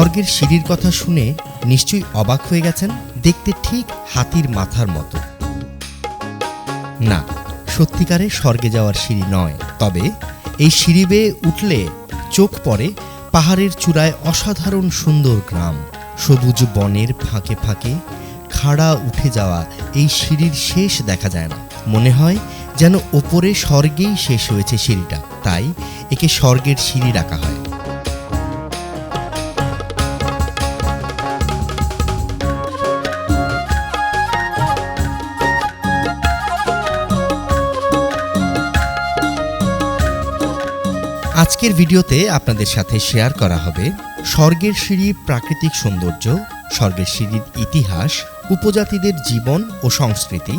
স্বর্গের সিঁড়ির কথা শুনে নিশ্চয়ই অবাক হয়ে গেছেন দেখতে ঠিক হাতির মাথার মতো। না, সত্যিকারে স্বর্গে যাওয়ার সিঁড়ি নয়, তবে এই সিঁড়ি বেয়ে উঠলে চোখ পড়ে পাহাড়ের চূড়ায় অসাধারণ সুন্দর গ্রাম। সবুজ বনের ফাঁকে ফাঁকে খাড়া উঠে যাওয়া এই সিঁড়ির শেষ দেখা যায় না। মনে হয় যেন ওপরে স্বর্গেই শেষ হয়েছে সিঁড়িটা, তাই একে স্বর্গের সিঁড়ি রাখা হয়। আজকের ভিডিওতে আপনাদের সাথে শেয়ার করা হবে স্বর্গের সিঁড়ির প্রাকৃতিক সৌন্দর্য, স্বর্গের সিঁড়ির ইতিহাস, উপজাতিদের জীবন ও সংস্কৃতি,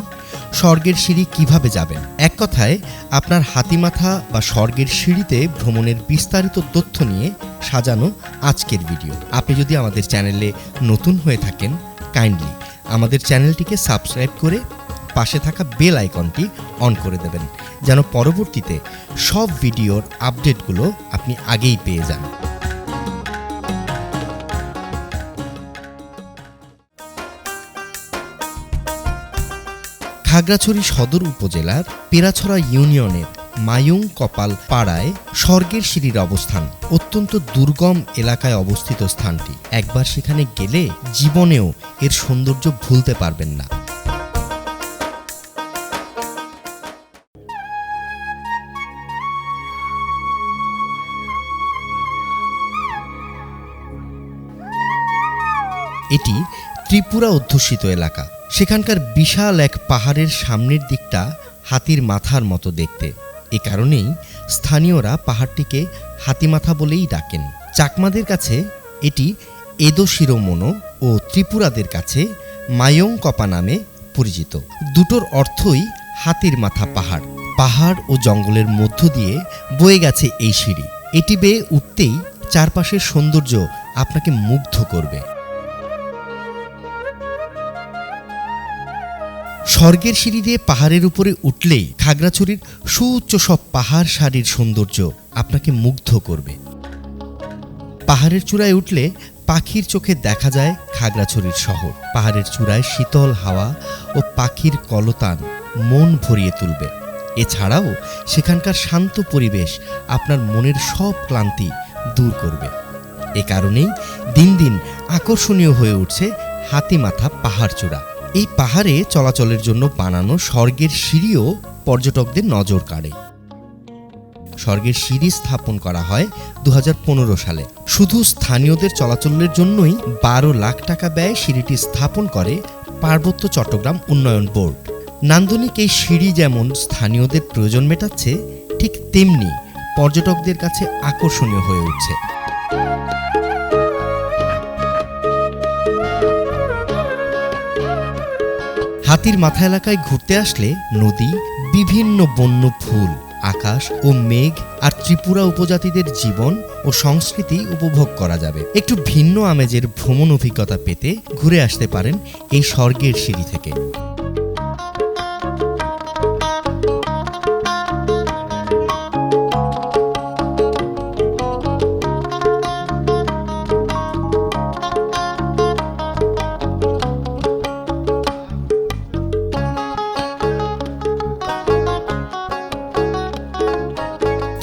স্বর্গের সিঁড়ি কীভাবে যাবেন। এক কথায়, আপনার হাতিমাথা বা স্বর্গের সিঁড়িতে ভ্রমণের বিস্তারিত তথ্য নিয়ে সাজানো আজকের ভিডিও। আপনি যদি আমাদের চ্যানেলে নতুন হয়ে থাকেন, কাইন্ডলি আমাদের চ্যানেলটিকে সাবস্ক্রাইব করে পাশে থাকা বেল আইকনটি অন করে দেবেন, যেন পরবর্তীতে সব ভিডিওর আপডেটগুলো আপনি আগেই পেয়ে যান। খাগড়াছড়ি সদর উপজেলার পেরাছড়া ইউনিয়নের মায়ুং কপাল পাড়ায় স্বর্গের সিঁড়ির অবস্থান, অত্যন্ত দুর্গম এলাকায় অবস্থিত স্থানটি। একবার সেখানে গেলে জীবনেও এর সৌন্দর্য ভুলতে পারবেন না। এটি ত্রিপুরা অধ্যুষিত এলাকা। সেখানকার বিশাল এক পাহাড়ের সামনের দিকটা হাতির মাথার মতো দেখতে। এ কারণেই স্থানীয়রা পাহাড়টিকে হাতিমাথা বলেই ডাকেন। চাকমাদের কাছে এটি এদো শিরোমনো ও ত্রিপুরাদের কাছে মায়ং কপা নামে পরিচিত। দুটোর অর্থই হাতির মাথা পাহাড়। পাহাড় ও জঙ্গলের মধ্য দিয়ে বয়ে গেছে এই সিঁড়ি। এটি বেয়ে উঠতেই চারপাশের সৌন্দর্য আপনাকে মুগ্ধ করবে। স্বর্গের সিঁড়ি দিয়ে পাহাড়ের উপরে উঠলেই খাগড়াছড়ির সুউচ্চ সব পাহাড় সারির সৌন্দর্য আপনাকে মুগ্ধ করবে। পাহাড়ের চূড়ায় উঠলে পাখির চোখে দেখা যায় খাগড়াছড়ির শহর। পাহাড়ের চূড়ায় শীতল হাওয়া ও পাখির কলতান মন ভরিয়ে তুলবে। এছাড়াও সেখানকার শান্ত পরিবেশ আপনার মনের সব ক্লান্তি দূর করবে। এ কারণেই দিন দিন আকর্ষণীয় হয়ে উঠছে হাতিমাথা পাহাড় চূড়া। এই পাহাড়ে চলাচলের জন্য বানানো স্বর্গের সিঁড়িও পর্যটকদের নজর কাড়ে। স্বর্গের সিঁড়ি স্থাপন করা হয় দু হাজার পনেরো সালে। শুধু স্থানীয়দের চলাচলের জন্যই বারো লাখ টাকা ব্যয় সিঁড়িটি স্থাপন করে পার্বত্য চট্টগ্রাম উন্নয়ন বোর্ড। নান্দনিক এই সিঁড়ি যেমন স্থানীয়দের প্রয়োজন মেটাচ্ছে, ঠিক তেমনি পর্যটকদের কাছে আকর্ষণীয় হয়ে উঠছে। হাতির মাথা এলাকায় ঘুরতে আসলে নদী, বিভিন্ন বন্য ফুল, আকাশ ও মেঘ আর ত্রিপুরা উপজাতিদের জীবন ও সংস্কৃতি উপভোগ করা যাবে। একটু ভিন্ন আমেজের ভ্রমণ অভিজ্ঞতা পেতে ঘুরে আসতে পারেন এই স্বর্গের সিঁড়ি থেকে।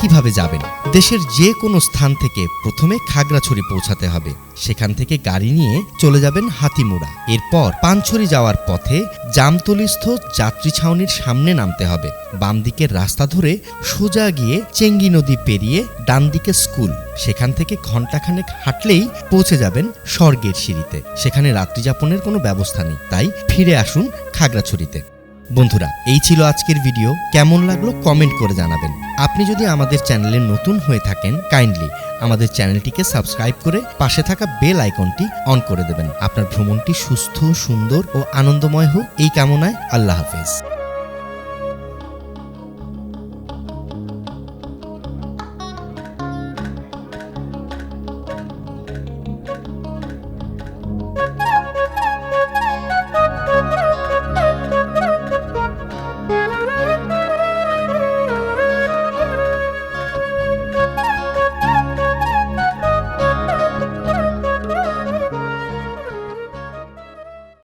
কীভাবে যাবেন? দেশের যে কোনো স্থান থেকে প্রথমে খাগড়াছড়ি পৌঁছাতে হবে। সেখান থেকে গাড়ি নিয়ে চলে যাবেন হাতিমুড়া। এরপর পানছড়ি যাওয়ার পথে জামতলিস্থ যাত্রী ছাউনির সামনে নামতে হবে। বাম দিকের রাস্তা ধরে সোজা গিয়ে চেঙ্গি নদী পেরিয়ে ডান দিকে স্কুল। সেখান থেকে ঘন্টাখানেক হাঁটলেই পৌঁছে যাবেন স্বর্গের সিঁড়িতে। সেখানে রাত্রিযাপনের কোনো ব্যবস্থা নেই। তাই ফিরে আসুন খাগড়াছড়িতে। বন্ধুরা, এই ছিল আজকের ভিডিও। কেমন লাগল কমেন্ট করে জানাবেন। আপনি যদি আমাদের চ্যানেলে নতুন হয়ে থাকেন কাইন্ডলি আমাদের চ্যানেলটিকে সাবস্ক্রাইব করে পাশে থাকা বেল আইকনটি অন করে দেবেন। আপনার ভ্রমণটি সুস্থ, সুন্দর ও আনন্দময় হোক। এই কামনায় আল্লাহ হাফেজ।